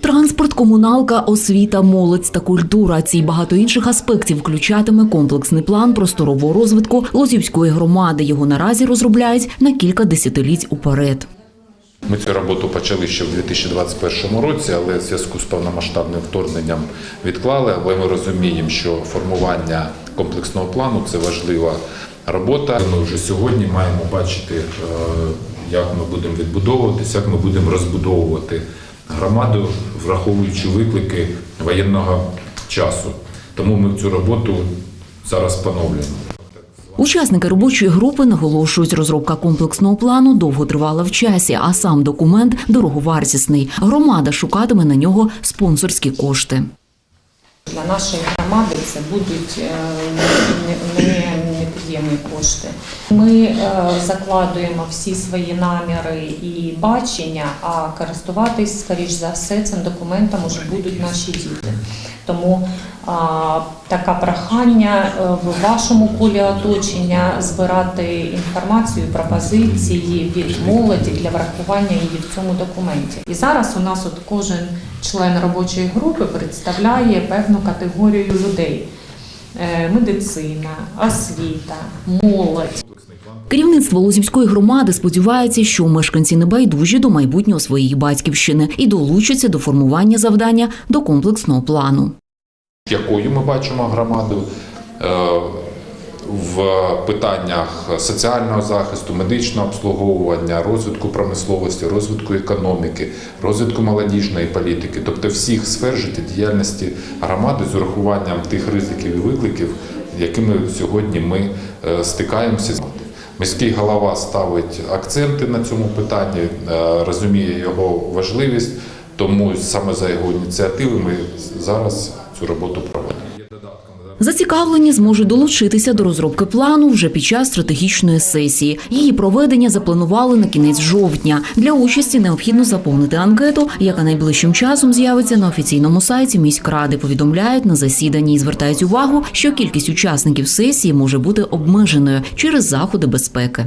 Транспорт, комуналка, освіта, молодь та культура. Ці багато інших аспектів включатиме комплексний план просторового розвитку Лозівської громади. Його наразі розробляють на кілька десятиліть уперед. Ми цю роботу почали ще в 2021 році, але в зв'язку з повномасштабним вторгненням відклали. Але ми розуміємо, що формування комплексного плану це важлива робота. Ми вже сьогодні маємо бачити, е, як ми будемо відбудовуватися, як ми будемо розбудовувати громаду, враховуючи виклики воєнного часу. Тому ми цю роботу зараз поновлюємо. Учасники робочої групи наголошують, розробка комплексного плану довго тривала в часі, а сам документ дороговартісний. Громада шукатиме на нього спонсорські кошти. Для нашої громади це будуть е, не- не- непід'ємні кошти. Ми е, закладуємо всі свої наміри і бачення, а користуватись, скоріш за все, цим документом уже будуть наші діти. Тому таке прохання е, в вашому колі оточення збирати інформацію, пропозиції від молоді для врахування її в цьому документі. І зараз у нас от кожен член робочої групи представляє певну категорію людей: Е, медицина, освіта, молодь. Керівництво Лозівської громади сподівається, що мешканці не байдужі до майбутнього своєї батьківщини і долучаться до формування завдання до комплексного плану. Якою ми бачимо громаду е, в питаннях соціального захисту, медичного обслуговування, розвитку промисловості, розвитку економіки, розвитку молодіжної політики, тобто всіх сфер життєдіяльності громади з урахуванням тих ризиків і викликів, якими сьогодні ми е, стикаємося. Міський голова ставить акценти на цьому питанні, е, розуміє його важливість, тому саме за його ініціативи ми зараз цю роботу проводимо. Зацікавлені зможуть долучитися до розробки плану вже під час стратегічної сесії. Її проведення запланували на кінець жовтня. Для участі необхідно заповнити анкету, яка найближчим часом з'явиться на офіційному сайті міськради. Повідомляють на засіданні і звертають увагу, що кількість учасників сесії може бути обмеженою через заходи безпеки.